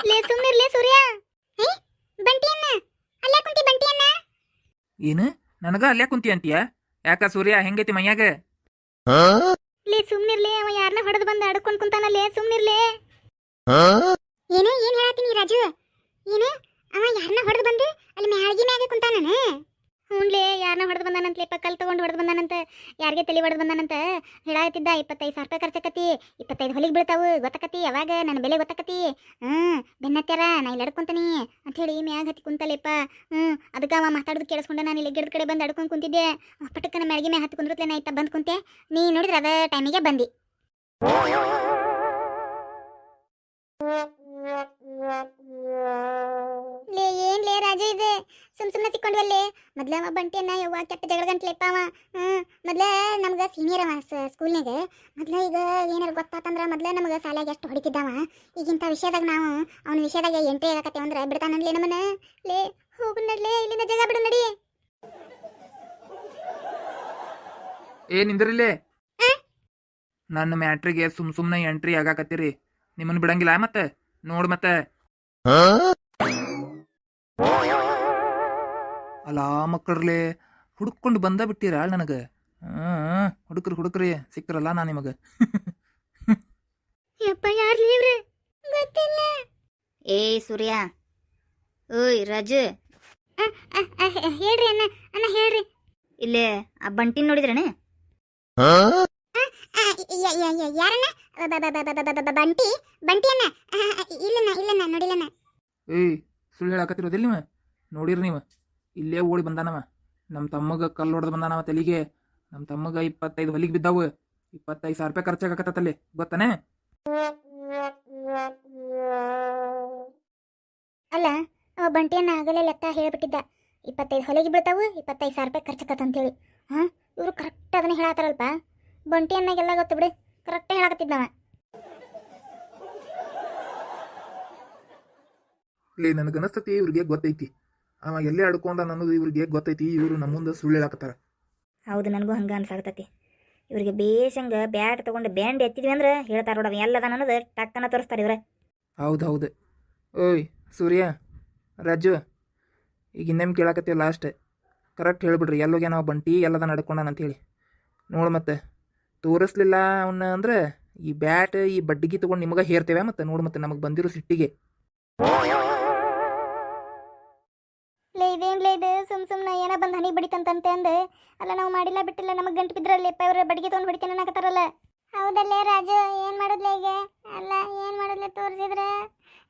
ಲೇ ಸುಮ್ನಿರ್ಲೇ ಸೂರ್ಯ. ಬಂಟಿಯನ್ನ ಅಲ್ಲ ಕುಂತಿ ಬಂಟಿಯನ್ನ ಏನು? ನನಗ ಅಲ್ಲೇ ಕುಂತಿ ಅಂತೀಯ? ಯಾಕ ಸೂರ್ಯ ಹೆಂಗೈತಿ ಮೈಯಾಗ? ಲೇ ಸುಮ್ನಿರ್ಲೇ ಅವ ಯಾರನ್ನ ಹೊಡೆದು ಬಂದು ಅಡ್ಕೊಂಡ್ ಕುಂತಾನಲ್ಲೇ ಸುಮ್ನಿರ್ಲೇ ಏನು ಏನ್ ಹೇಳತ್ತೀನಿ ರಾಜು? ಏನು ಅವ ಯಾರನ್ನ ಹೊಡೆದು ಬಂದು ಅಲ್ಲಿ ಮ್ಯಾಳ್ಗಿ ಮ್ಯಾಗೆ ಕುಂತಾನನ ಹ್ಞೂನ್ಲೇ ಯಾರನ್ನ ಹೊಡೆದು ಬಂದಾನಂತಲೇಪ ಕಲ್ ತಗೊಂಡು ಹೊಡೆದು ಬಂದಾನಂತ, ಯಾರಿಗೆ ತಲೆ ಹೊಡೆದು ಬಂದಾನಂತ? ಹೇಳಾತಿದ್ದ ಇಪ್ಪತ್ತೈದು ಸಾವಿರ ರೂಪಾಯಿ ಖರ್ಚಾಕತಿ ಇಪ್ಪತ್ತೈದು ಹೊಲಿಗೆ ಬೀಳ್ತಾವು ಗೊತ್ತಾಕತಿ ಯಾವಾಗ ನನ್ನ ಬೆಲೆ ಗೊತ್ತಾಕತಿ ಹ್ಞೂ ಬೆನ್ನತ್ಯಾರ ನಾ ಇಲ್ಲಿ ಅಡ್ಕೊಂತಾನಿ ಅಂಥೇಳಿ ಮ್ಯಾಗ ಹತ್ತಿ ಕುಂತಲೇಪ ಹ್ಞೂ ಅದಕ್ಕೆ ಅವ ಮಾತಾಡೋದು ಕೇಳಿಸ್ಕೊಂಡೆ, ನಾನು ಇಲ್ಲಿ ಗಿಡದ ಕಡೆ ಬಂದು ಅಡ್ಕೊಂಡು ಕುಂತಿದ್ದೆ. ಪಟಕ್ಕನ ಮ್ಯಾಳಿಗೆ ಮ್ಯಾಗ ಹತ್ತಿ ಕುಂದ್ರತ್ಲೆ ನಾ ಇತ್ತ ಬಂದು ಕುಂತೆ, ನೀ ನೋಡಿದ್ರೆ ಅದ ಟೈಮಿಗೆ ಬಂದಿ. ಇದೆ ಸುಮ್ ಸುಮ್ಮನೆ ಸಿಕ್ಕೊಂಡ್ವಲ್ಲಿ ಮೊದ್ಲ ಅವ ಬಂಟಿಯನ್ನ ಯವ್ವ ಕೆಟ್ಟ ಜಗಳ ಗಂಟ್ಲೆಪ್ಪ ಅವ. ಹ್ಮ್ ಮೊದ್ಲ ನಮ್ಗ ಸೀನಿಯರ್ ಅವ ಸ್ಕೂಲ್ನಾಗ ಮೊದ್ಲ ಈಗ ಏನಾರು ಗೊತ್ತಾತಂದ್ರ ಮೊದ್ಲ ನಮ್ಗ ಶಾಲೆಗೆ ಎಷ್ಟು ಹೊಡಿತಿದ್ದವ ಈಗಿಂತ ವಿಷಯದಾಗ ನಾವು ಅವನ ವಿಷಯದಾಗ ಎಂಟ್ರಿ ಆಗತ್ತೆ ಅಂದ್ರೆ ಬಿಡ್ತಾನಲ್ಲಿ ನಮ್ಮನ್ನ. ಲೇ ಹೋಗು ನಡ್ಲೇ ಇಲ್ಲಿಂದ ಜಗ ಬಿಡು ನಡಿ. ಏ ನಿಂದ್ರಿಲ್ಲೇ? ನನ್ನ ಮ್ಯಾಟ್ರಿಗೆ ಸುಮ್ ಸುಮ್ನೆ ಎಂಟ್ರಿ ಆಗಾಕತ್ತೀರಿ. ನಿಮ್ಮನ್ನ ಬಿಡಂಗಿಲ್ಲ ಮತ್ತೆ? ನೋಡ್ ಮತ್ತೆ. ಅಲಾ ಮಕ್ಕಳ್ರಲೆ ಹುಡುಕೊಂಡು ಬಂದ ಬಿಟ್ಟಿರ ನನಗ. ಹ್ಮ್ ಹುಡುಕ್ರಿ ಹುಡುಕ್ರಿ ಸಿಕ್ಕ್ರಲ್ಲ ನಾ ನಿಮಗ. ಯಪ್ಪ ಯಾರು ಲೀವ್ರೆ ಗೊತ್ತಿಲ್ಲ. ಏಯ್ ಸೂರ್ಯ. ಓಯ್ ರಾಜು. ಅಹ್, ಅಹ್, ಹೇಳ್ರಿ ಅಣ್ಣ ಅಣ್ಣ ಹೇಳ್ರಿ. ಇಲ್ಲೇ ಆ ಬಂಟಿನ ನೋಡಿದ್ರಣ ಆ, ಯ- ಯ- ಯ- ಯಾರಣ್ಣ? ಬ- ಬ- ಬ- ಬ- ಬ- ಬ- ಬ- ಬಂಟಿ ಬಂಟಿ ಅಣ್ಣ. ಆ, ಆ, ಇಲ್ಲಣ್ಣ ಇಲ್ಲಣ್ಣ ನೋಡಿಲ್ಲಣ್ಣ. ಏಯ್ ಸುಳ್ಳು ಹೇಳಕತ್ತಿರೋದಿಲ್ಲ ನೀವು? ನೋಡಿರಿ ನೀವು. ಇಲ್ಲೇ ಓಡಿ ಬಂದಾನವ. ನಮ್ಮ ತಮ್ಮಗ ಕಲ್ಲು ಹೊಡೆದು ಬಂದಾನವ ತಲೆಗೆ. ನಮ್ಮ ತಮ್ಮಗ ಇಪ್ಪತ್ತೈದು ಹೊಲಿಗೆ ಬಿದ್ದಾವು. ಇಪ್ಪತ್ತೈದು ಸಾವಿರ ರೂಪಾಯಿ ಖರ್ಚಾಗತ್ತಲ್ಲಿ ಗೊತ್ತಾನೆ? ಅಲ್ಲ ಅವ ಬಂಟಿಯನ್ನ ಆಗಲೇ ಲೆಕ್ಕ ಹೇಳ್ಬಿಟ್ಟಿದ್ದ. ಇಪ್ಪತ್ತೈದು ಹೊಲಿಗೆ ಬೀಳ್ತಾವು ಇಪ್ಪತ್ತೈದು ಸಾವಿರ ರೂಪಾಯಿ ಖರ್ಚಾಕತ್ತ ಅಂತೇಳಿ. ಹಾಂ ಇವರು ಕರೆಕ್ಟ್ ಅದನ್ನ ಹೇಳತ್ತಾರಲ್ಪ ಬಂಟಿಯನ್ನಾಗೆಲ್ಲ ಗೊತ್ತು ಬಿಡಿ ಕರೆಕ್ಟ್ ಹೇಳಕತ್ತಿದ್ದವ ಇಲ್ಲಿ ನನಗನಸ್ತತಿ ಇವ್ರಿಗೆ ಗೊತ್ತೈತಿ. ಅವ ಎಲ್ಲೇ ಅಡ್ಕೊಂಡ ಅನ್ನೋದು ಇವ್ರಿಗೆ ಗೊತ್ತೈತಿ ಇವರು ನಮ್ಮ ಮುಂದೆ ಸುಳ್ಳು ಹೇಳಕತ್ತಾರ. ಹೌದು ನನಗೂ ಹಂಗ ಅನ್ಸಾಕತ್ತೈತಿ. ಇವರಿಗೆ ಬೇಸಂಗ ಬ್ಯಾಟ್ ತಗೊಂಡು ಬ್ಯಾಂಡ್ ಎತ್ತಿದ್ವಿ ಅಂದ್ರೆ ಹೇಳ್ತಾರ ನೋಡವ ಎಲ್ಲದ ಅನ್ನೋದು ಟಕ್ಕನ ತೋರಿಸ್ತಾರೆ ಇವ್ರೆ. ಹೌದು ಹೌದು. ಓಯ್ ಸೂರ್ಯ ರಾಜು ಈಗ ಇನ್ನೇನು ಕೇಳಕತ್ತೀವಿ ಲಾಸ್ಟ್ ಕರೆಕ್ಟ್ ಹೇಳ್ಬಿಡ್ರಿ ಎಲ್ಲೋಗ್ಯ ನಾವು ಬಂಟಿ ಎಲ್ಲದ ನಡ್ಕೊಂಡಾನ ಅಂತೇಳಿ. ನೋಡು ಮತ್ತೆ ತೋರಿಸ್ಲಿಲ್ಲ ಅವನ್ನ ಅಂದ್ರೆ ಈ ಬ್ಯಾಟ್ ಈ ಬಡ್ಡಿಗೆ ತಗೊಂಡು ನಿಮಗೆ ಹೇರ್ತೇವೆ ಮತ್ತೆ ನೋಡು ಮತ್ತೆ ನಮಗೆ ಬಂದಿರೋ ಸಿಟ್ಟಿಗೆ. ಲೇ ಇದೆ. ಸುಮ್ ಸುಮ್ಮನೆ ಏನ ಬಂದ್ ಹನಿ ಬಡಿತಂತಂತೆ ಅಂದೆ. ಅಲ್ಲ ನಾವು ಮಾಡಿಲ್ಲ ಬಿಟ್ಟಿಲ್ಲ. ನಮಗೆ ಗಂಟು ಬಿದ್ರಲ್ಲಪ್ಪ ಅವ್ರ ಬಡಿಗೆ ತೊಗೊಂಡು ಹೊಡಿತೇನೆ ಅನ್ನಕತ್ತಾರಲ್ಲ. ಹೌದಲ್ಲೇ ರಾಜು ಏನ್ ಮಾಡುದ್ಲೇ ಈಗ ಅಲ್ಲ ಏನ್ ಮಾಡುದ್ಲೆ ತೋರಿಸಿದ್ರೆ?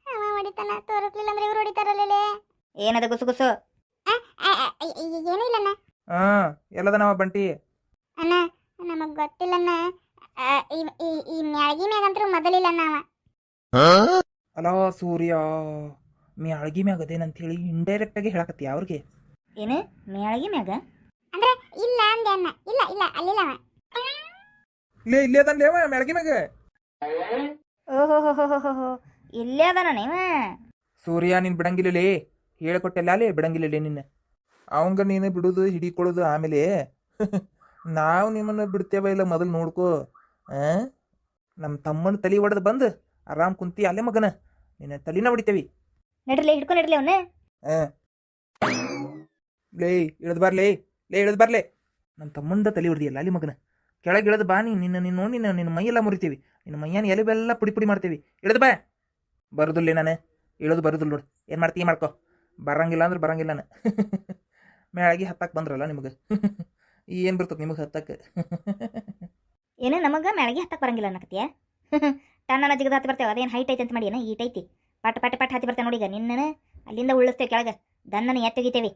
ಅವ ಹೊಡಿತಾನ ತೋರಿಸ್ಲಿಲ್ಲ ಅಂದ್ರೆ ಇವ್ರು ಹೊಡಿತಾರಲ್ಲೇ ಏನದ ಗುಸು ಗುಸು? ಏನೂ ಇಲ್ಲಣ್ಣ. ಹಾಂ ಎಲ್ಲದ ನಮ್ಮ ಬಂಟಿ? ಅಣ್ಣ ನಮಗ್ ಗೊತ್ತಿಲ್ಲಣ್ಣ. ಆ, ಈ- ಈ- ಈ ಮ್ಯಾಳ್ಗಿ ಮ್ಯಾಗಂತ್ರು ಮೊದಲಿಲ್ಲಣ್ಣ ಅವ. ಅಲ್ಲ ಸೂರ್ಯ. ಮ್ಯಾಳ್ಗಿ ಮ್ಯಾಗ ಅದೇನಂತ ಹೇಳಿ ಇಂಡೈರೆಕ್ಟ್ ಆಗಿ ಹೇಳಕತ್ತಿ ಅವ್ರಿಗೆ. ಏನು? ಅಳಗಿ ಮ್ಯಾಗ? ಅಂದ್ರೆ ಇಲ್ಲ ಅಂದೆ ಅಣ್ಣ ಇಲ್ಲ ಇಲ್ಲ ಅಲ್ಲಿಲ್ಲ ಅವ. ಇಲ್ಲೇ ಇಲ್ಲೇ ಅದನ್ ಲೇವ ಮ್ಯಾಳ್ಗಿ ಮ್ಯಾಗ. ಓಹೋ ಹೋ ಹೋ ಹೋ ಹೋ ಇಲ್ಲೇ ಅದಾನ ನೀವ? ಸೂರ್ಯ ನೀನು ಬಿಡಂಗಿಲ್ಲಲೇ ಹೇಳ್ಕೊಟ್ಟೆಲ್ಲ ಅಲ್ಲೇ ಬಿಡಂಗಿಲ್ಲಲೇ ನಿನ್ನ. ಅವಂಗ ನೀನು ಬಿಡುದು ಹಿಡಿಕೊಳ್ಳುದು ಆಮೇಲೆ. ನಾವು ನಿಮ್ಮನ್ನು ಬಿಡ್ತೇವ ಇಲ್ಲ ಮೊದಲು ನೋಡ್ಕೋ. ಆ? ನಮ್ಮ ತಮ್ಮನ ತಲೆ ಹೊಡೆದು ಬಂದು ಆರಾಮ್ ಕುಂತಿ ಅಲ್ಲೇ ಮಗನ. ನಿನ್ನ ತಲಿನ ಹೊಡಿತೇವಿ. ನಡ್ರಲಿ ಹಿಡ್ಕೊ ನಡ್ರಲೇ ಅವನ್ನ ಆ ಲೇ ಇಳ್ದು ಬರ್ಲೇ ಲೇ ಇಳಿದು ಬರ್ಲೇ ನಮ್ಮ ತಮ್ಮಂದ ತಲೆ ಹೊಡೆದಿಯಲ್ಲ ಅಲ್ಲಿ ಮಗನ. ಕೆಳಗೆ ಇಳಿದು ಬಾ ನೀ ನಿನ್ನ ನಿನ್ನ ನೋಡಿ ನಿನ್ನ ನಿನ್ನ ಮೈಯೆಲ್ಲ ಮುರಿತೀವಿ. ನಿನ್ನ ಮೈಯನ್ನ ಎಲೆಬೆಲ್ಲ ಪುಡಿ ಪುಡಿ ಮಾಡ್ತೀವಿ. ಇಳಿದು ಬಾ. ಬರೋದಿಲ್ಲ ನಾನು. ಇಳಿದು ಬರೋದಿಲ್ಲ ನೋಡು. ಏನು ಮಾಡ್ತೀವಿ ಮಾಡ್ಕೊ. ಬರಂಗಿಲ್ಲ ಅಂದ್ರೆ ಬರಂಗಿಲ್ಲ ನಾನು. ಮೇಳಾಗಿ ಹತ್ತಕ್ಕೆ ಬಂದ್ರಲ್ಲ ನಿಮಗೆ. ಏನು ಬರ್ತದೆ ನಿಮಗೆ ಹತ್ತಕ್ಕೆ ಏನು ನಮಗ ಮೇಳಗೆ ಹತ್ತಕ್ಕೆ ಬರಂಗಿಲ್ಲ ಅನ್ನಕತ್ತೀಯ? ಟನ್ನ ಜಿಗದ ಹತ್ತಿ ಬರ್ತೇವೆ. ಅದೇನು ಹೈಟ್ ಐತೆ ಅಂತ ಮಾಡಿ ಏನ? ಈಟ್ ಐತಿ. ಪಟ್ ಪಟ್ ಪಟ್ ಹತ್ತಿ ಬರ್ತಾನೆ ನೋಡಿ ಈಗ. ನಿನ್ನ ಅಲ್ಲಿಂದ ಉಳಿಸ್ತೇವೆ ಕೆಳಗೆ. ದನ್ನನ್ನು ಎತ್ತಗಿತೇವಿ